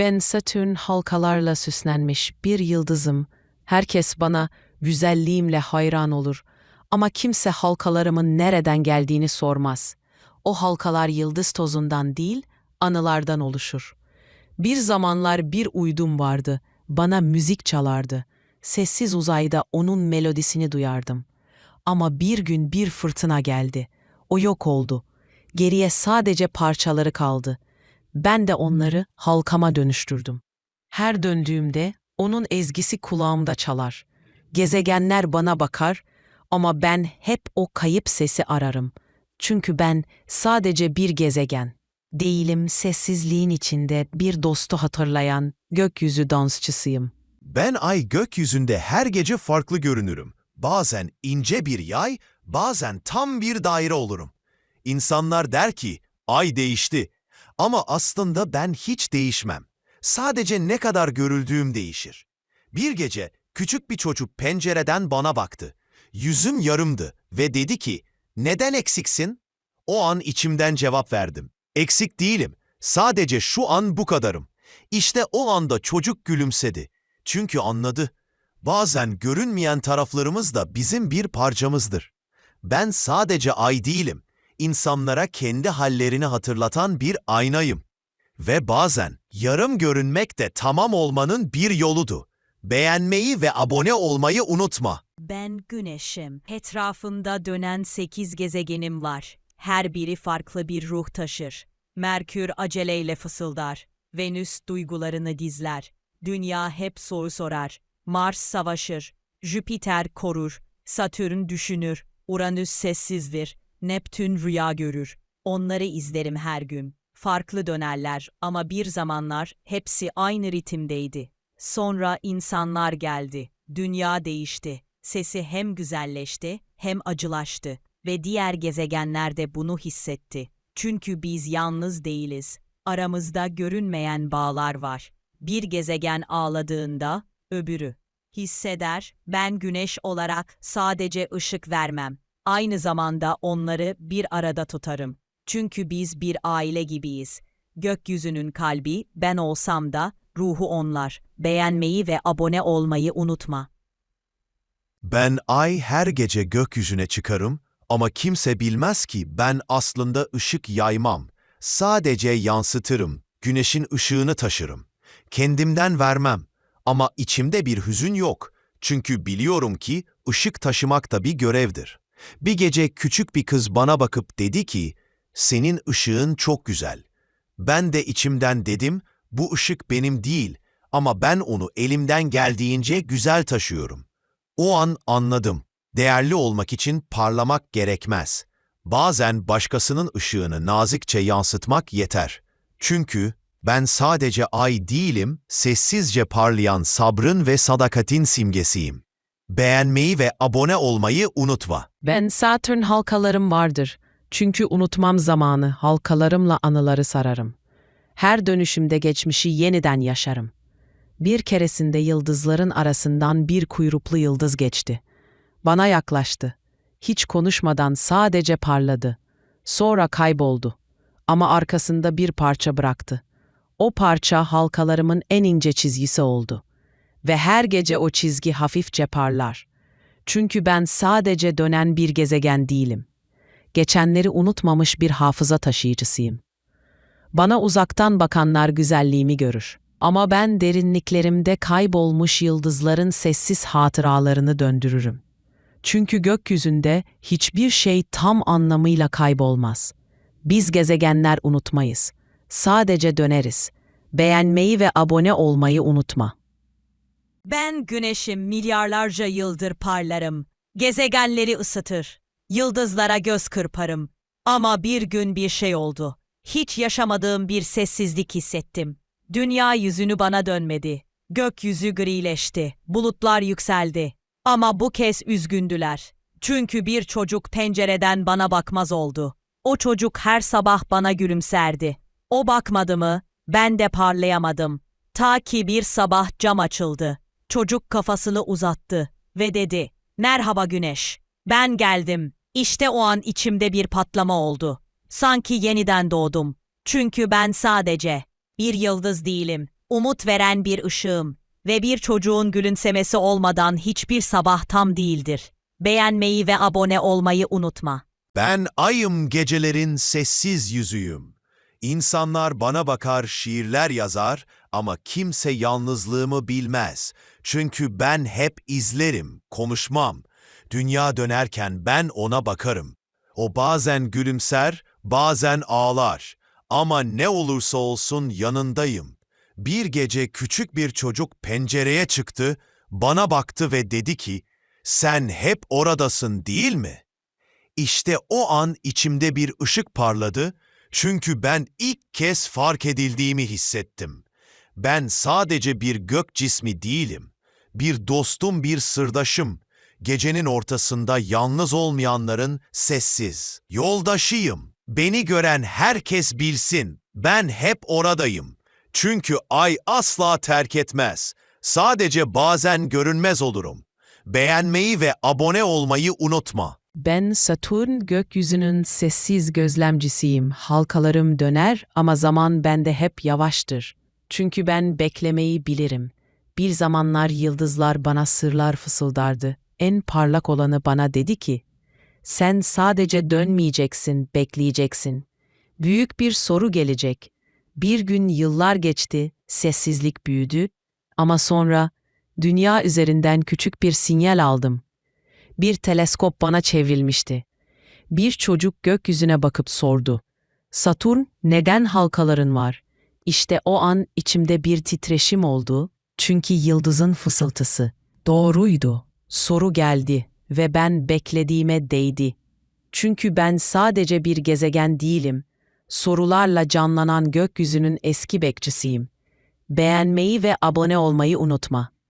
Ben Satürn halkalarla süslenmiş bir yıldızım. Herkes bana güzelliğimle hayran olur. Ama kimse halkalarımın nereden geldiğini sormaz. O halkalar yıldız tozundan değil, anılardan oluşur. Bir zamanlar bir uydum vardı. Bana müzik çalardı. Sessiz uzayda onun melodisini duyardım. Ama bir gün bir fırtına geldi. O yok oldu. Geriye sadece parçaları kaldı. Ben de onları halkama dönüştürdüm. Her döndüğümde onun ezgisi kulağımda çalar. Gezegenler bana bakar ama ben hep o kayıp sesi ararım. Çünkü ben sadece bir gezegen. Değilim sessizliğin içinde bir dostu hatırlayan gökyüzü dansçısıyım. Ben ay gökyüzünde her gece farklı görünürüm. Bazen ince bir yay, bazen tam bir daire olurum. İnsanlar der ki, ay değişti. Ama aslında ben hiç değişmem. Sadece ne kadar görüldüğüm değişir. Bir gece küçük bir çocuk pencereden bana baktı. Yüzüm yarımdı ve dedi ki, neden eksiksin? O an içimden cevap verdim. Eksik değilim. Sadece şu an bu kadarım. İşte o anda çocuk gülümsedi. Çünkü anladı. Bazen görünmeyen taraflarımız da bizim bir parçamızdır. Ben sadece ay değilim. İnsanlara kendi hallerini hatırlatan bir aynayım. Ve bazen yarım görünmek de tamam olmanın bir yoludu. Beğenmeyi ve abone olmayı unutma. Ben güneşim. Etrafında dönen sekiz gezegenim var. Her biri farklı bir ruh taşır. Merkür aceleyle fısıldar. Venüs duygularını dizler. Dünya hep soru sorar. Mars savaşır. Jüpiter korur. Satürn düşünür. Uranüs sessizdir. Neptün rüya görür. Onları izlerim her gün. Farklı dönerler ama bir zamanlar hepsi aynı ritimdeydi. Sonra insanlar geldi. Dünya değişti. Sesi hem güzelleşti hem acılaştı ve diğer gezegenler de bunu hissetti. Çünkü biz yalnız değiliz. Aramızda görünmeyen bağlar var. Bir gezegen ağladığında öbürü hisseder. Ben güneş olarak sadece ışık vermem. Aynı zamanda onları bir arada tutarım. Çünkü biz bir aile gibiyiz. Gökyüzünün kalbi ben olsam da ruhu onlar. Beğenmeyi ve abone olmayı unutma. Ben ay her gece gökyüzüne çıkarım ama kimse bilmez ki ben aslında ışık yaymam. Sadece yansıtırım, güneşin ışığını taşırım. Kendimden vermem ama içimde bir hüzün yok. Çünkü biliyorum ki ışık taşımak da bir görevdir. Bir gece küçük bir kız bana bakıp dedi ki, senin ışığın çok güzel. Ben de içimden dedim, bu ışık benim değil ama ben onu elimden geldiğince güzel taşıyorum. O an anladım. Değerli olmak için parlamak gerekmez. Bazen başkasının ışığını nazikçe yansıtmak yeter. Çünkü ben sadece ay değilim, sessizce parlayan sabrın ve sadakatin simgesiyim. Beğenmeyi ve abone olmayı unutma. Ben Satürn halkalarım vardır. Çünkü unutmam zamanı halkalarımla anıları sararım. Her dönüşümde geçmişi yeniden yaşarım. Bir keresinde yıldızların arasından bir kuyruklu yıldız geçti. Bana yaklaştı. Hiç konuşmadan sadece parladı. Sonra kayboldu. Ama arkasında bir parça bıraktı. O parça halkalarımın en ince çizgisi oldu. Ve her gece o çizgi hafifçe parlar. Çünkü ben sadece dönen bir gezegen değilim. Geçenleri unutmamış bir hafıza taşıyıcısıyım. Bana uzaktan bakanlar güzelliğimi görür. Ama ben derinliklerimde kaybolmuş yıldızların sessiz hatıralarını döndürürüm. Çünkü gökyüzünde hiçbir şey tam anlamıyla kaybolmaz. Biz gezegenler unutmayız. Sadece döneriz. Beğenmeyi ve abone olmayı unutma. Ben güneşim milyarlarca yıldır parlarım. Gezegenleri ısıtır. Yıldızlara göz kırparım. Ama bir gün bir şey oldu. Hiç yaşamadığım bir sessizlik hissettim. Dünya yüzünü bana dönmedi. Gökyüzü grileşti. Bulutlar yükseldi. Ama bu kez üzgündüler. Çünkü bir çocuk pencereden bana bakmaz oldu. O çocuk her sabah bana gülümserdi. O bakmadı mı, ben de parlayamadım. Ta ki bir sabah cam açıldı. Çocuk kafasını uzattı ve dedi, Merhaba güneş, ben geldim. İşte o an içimde bir patlama oldu. Sanki yeniden doğdum. Çünkü ben sadece bir yıldız değilim. umut veren bir ışığım ve bir çocuğun gülümsemesi olmadan hiçbir sabah tam değildir. Beğenmeyi ve abone olmayı unutma. Ben ayım gecelerin sessiz yüzüyüm. İnsanlar bana bakar şiirler yazar ama kimse yalnızlığımı bilmez. Çünkü ben hep izlerim, konuşmam. Dünya dönerken ben ona bakarım. O bazen gülümser, bazen ağlar. Ama ne olursa olsun yanındayım. Bir gece küçük bir çocuk pencereye çıktı, bana baktı ve dedi ki, "Sen hep oradasın değil mi?" İşte o an içimde bir ışık parladı çünkü ben ilk kez fark edildiğimi hissettim. Ben sadece bir gök cismi değilim. Bir dostum, bir sırdaşım. Gecenin ortasında yalnız olmayanların sessiz. Yoldaşıyım. Beni gören herkes bilsin. Ben hep oradayım. Çünkü ay asla terk etmez. Sadece bazen görünmez olurum. Beğenmeyi ve abone olmayı unutma. Ben Satürn gökyüzünün sessiz gözlemcisiyim. Halkalarım döner ama zaman bende hep yavaştır. Çünkü ben beklemeyi bilirim. Bir zamanlar yıldızlar bana sırlar fısıldardı. En parlak olanı bana dedi ki, sen sadece dönmeyeceksin, bekleyeceksin. Büyük bir soru gelecek. Bir gün yıllar geçti, sessizlik büyüdü ama sonra dünya üzerinden küçük bir sinyal aldım bir teleskop bana çevrilmişti. Bir çocuk gökyüzüne bakıp sordu. Satürn neden halkaların var? İşte o an içimde bir titreşim oldu. Çünkü yıldızın fısıltısı. Doğruydu. Soru geldi ve ben beklediğime değdi. Çünkü ben sadece bir gezegen değilim. Sorularla canlanan gökyüzünün eski bekçisiyim. Beğenmeyi ve abone olmayı unutma.